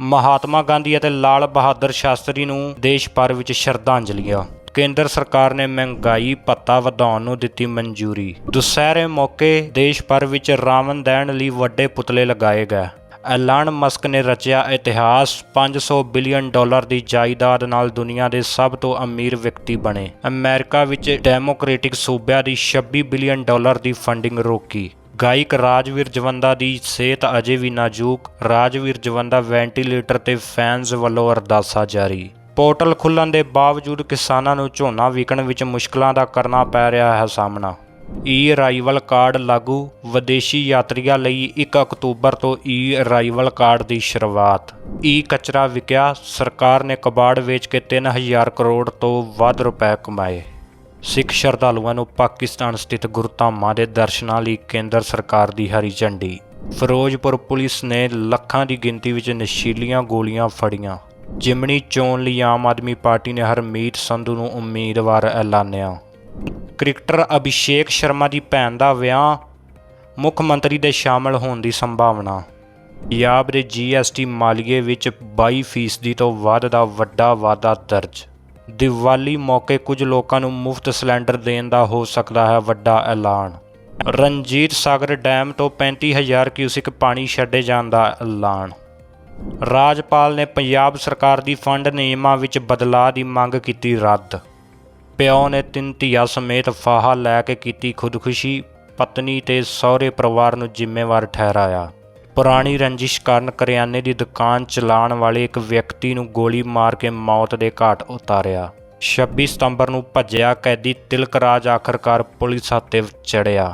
ਮਹਾਤਮਾ ਗਾਂਧੀ ਅਤੇ ਲਾਲ ਬਹਾਦਰ ਸ਼ਾਸਤਰੀ ਨੂੰ ਦੇਸ਼ ਭਰ ਵਿੱਚ ਸ਼ਰਧਾਂਜਲੀਆਂ। ਕੇਂਦਰ ਸਰਕਾਰ ਨੇ ਮਹਿੰਗਾਈ ਭੱਤਾ ਵਧਾਉਣ ਨੂੰ ਦਿੱਤੀ ਮਨਜ਼ੂਰੀ। ਦੁਸਹਿਰੇ ਮੌਕੇ ਦੇਸ਼ ਭਰ ਵਿੱਚ ਰਾਵਣ ਦਹਿਣ ਲਈ ਵੱਡੇ ਪੁਤਲੇ ਲਗਾਏ ਗਏ। ਐਲਾਨ ਮਸਕ ਨੇ ਰਚਿਆ ਇਤਿਹਾਸ। 500 ਬਿਲੀਅਨ ਡਾਲਰ ਦੀ ਜਾਇਦਾਦ ਨਾਲ ਦੁਨੀਆ ਦੇ ਸਭ ਤੋਂ ਅਮੀਰ ਵਿਅਕਤੀ ਬਣੇ। ਅਮਰੀਕਾ ਵਿੱਚ ਡੈਮੋਕ੍ਰੈਟਿਕ ਸੂਬਿਆਂ ਦੀ 26 ਬਿਲੀਅਨ ਡਾਲਰ ਦੀ ਫੰਡਿੰਗ ਰੋਕੀ। ਗਾਇਕ ਰਾਜਵੀਰ ਜਵੰਦਾ ਦੀ ਸਿਹਤ ਅਜੇ ਵੀ ਨਾਜ਼ੁਕ, ਰਾਜਵੀਰ ਜਵੰਦਾ ਵੈਂਟੀਲੇਟਰ ਤੇ ਫੈਨਸ ਵੱਲੋਂ ਅਰਦਾਸਾਂ ਜਾਰੀ। ਪੋਰਟਲ ਖੁੱਲਣ ਦੇ ਬਾਵਜੂਦ ਕਿਸਾਨਾਂ ਨੂੰ ਝੋਨਾ ਵਿਕਣ ਵਿੱਚ ਮੁਸ਼ਕਲਾਂ ਦਾ ਕਰਨਾ ਪੈ ਰਿਹਾ ਹੈ ਸਾਹਮਣਾ। ਈ ਅਰਾਈਵਲ ਕਾਰਡ ਲਾਗੂ, ਵਿਦੇਸ਼ੀ ਯਾਤਰੀਆਂ ਲਈ 1 ਅਕਤੂਬਰ ਤੋਂ ਈ ਅਰਾਈਵਲ ਕਾਰਡ ਦੀ ਸ਼ੁਰੂਆਤ। ਈ ਕਚਰਾ ਵਿਕਿਆ, ਸਰਕਾਰ ਨੇ ਕਬਾੜ ਵੇਚ ਕੇ 3000 ਕਰੋੜ ਤੋਂ ਵੱਧ ਰੁਪਏ ਕਮਾਏ। ਸਿੱਖ ਸ਼ਰਧਾਲੂਆਂ ਨੂੰ ਪਾਕਿਸਤਾਨ ਸਥਿਤ ਗੁਰਧਾਮਾਂ ਦੇ ਦਰਸ਼ਨਾਂ ਲਈ ਕੇਂਦਰ ਸਰਕਾਰ ਦੀ ਹਰੀ ਝੰਡੀ। ਫਿਰੋਜ਼ਪੁਰ ਪੁਲਿਸ ਨੇ ਲੱਖਾਂ ਦੀ ਗਿਣਤੀ ਵਿੱਚ ਨਸ਼ੀਲੀਆਂ ਗੋਲੀਆਂ ਫੜੀਆਂ। ਜਿਮਣੀ ਚੋਣ ਲਈ ਆਮ ਆਦਮੀ ਪਾਰਟੀ ਨੇ ਹਰਮੀਤ ਸੰਧੂ ਨੂੰ ਉਮੀਦਵਾਰ ਐਲਾਨਿਆ। ਕ੍ਰਿਕਟਰ ਅਭਿਸ਼ੇਕ ਸ਼ਰਮਾ ਦੀ ਭੈਣ ਦਾ ਵਿਆਹ ਮੁੱਖ ਮੰਤਰੀ ਦੇ ਸ਼ਾਮਲ ਹੋਣ ਦੀ ਸੰਭਾਵਨਾ। ਪੰਜਾਬ ਦੇ ਜੀਐਸਟੀ ਮਾਲੀਏ ਵਿੱਚ 22% ਤੋਂ ਵੱਧ ਦਾ ਵੱਡਾ ਵਾਧਾ ਦਰਜ। ਦੀਵਾਲੀ ਮੌਕੇ ਕੁਝ ਲੋਕਾਂ ਨੂੰ ਮੁਫਤ ਸਿਲੰਡਰ ਦੇਣ ਦਾ ਹੋ ਸਕਦਾ ਹੈ ਵੱਡਾ ਐਲਾਨ। ਰਣਜੀਤ ਸਾਗਰ ਡੈਮ ਤੋਂ 35000 ਕਿਊਸਿਕ ਪਾਣੀ ਛੱਡੇ ਜਾਣ ਦਾ ਐਲਾਨ। ਰਾਜਪਾਲ ਨੇ ਪੰਜਾਬ ਸਰਕਾਰ ਦੀ ਫੰਡ ਨਿਯਮਾਂ ਵਿੱਚ ਬਦਲਾਅ ਦੀ ਮੰਗ ਕੀਤੀ ਰੱਦ। ਪਿਓ ਨੇ ਤਿੰਨ ਧੀਆਂ ਸਮੇਤ ਫਾਹਾ ਲੈ ਕੇ ਕੀਤੀ ਖੁਦਕੁਸ਼ੀ। ਪਤਨੀ ਤੇ ਸਹੁਰੇ ਪਰਿਵਾਰ ਨੂੰ ਜ਼ਿੰਮੇਵਾਰ ਠਹਿਰਾਇਆ। ਪੁਰਾਣੀ ਰੰਜਿਸ਼ ਕਾਰਨ ਕਰਿਆਨੇ ਦੀ ਦੁਕਾਨ ਚਲਾਉਣ ਵਾਲੇ ਇੱਕ ਵਿਅਕਤੀ ਨੂੰ ਗੋਲੀ ਮਾਰ ਕੇ ਮੌਤ ਦੇ ਘਾਟ ਉਤਾਰਿਆ। 26 ਸਤੰਬਰ ਨੂੰ ਭੱਜਿਆ ਕੈਦੀ ਤਿਲਕ ਰਾਜ, ਆਖਰਕਾਰ ਪੁਲਿਸ ਹੱਥੇ ਚੜਿਆ